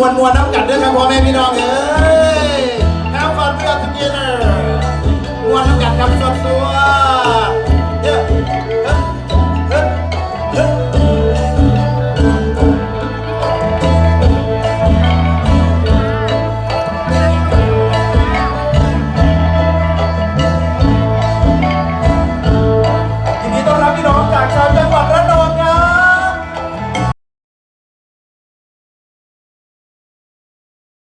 มวนมวนน้ำกัดด้วยครับพ่อแม่พี่น้องเอ้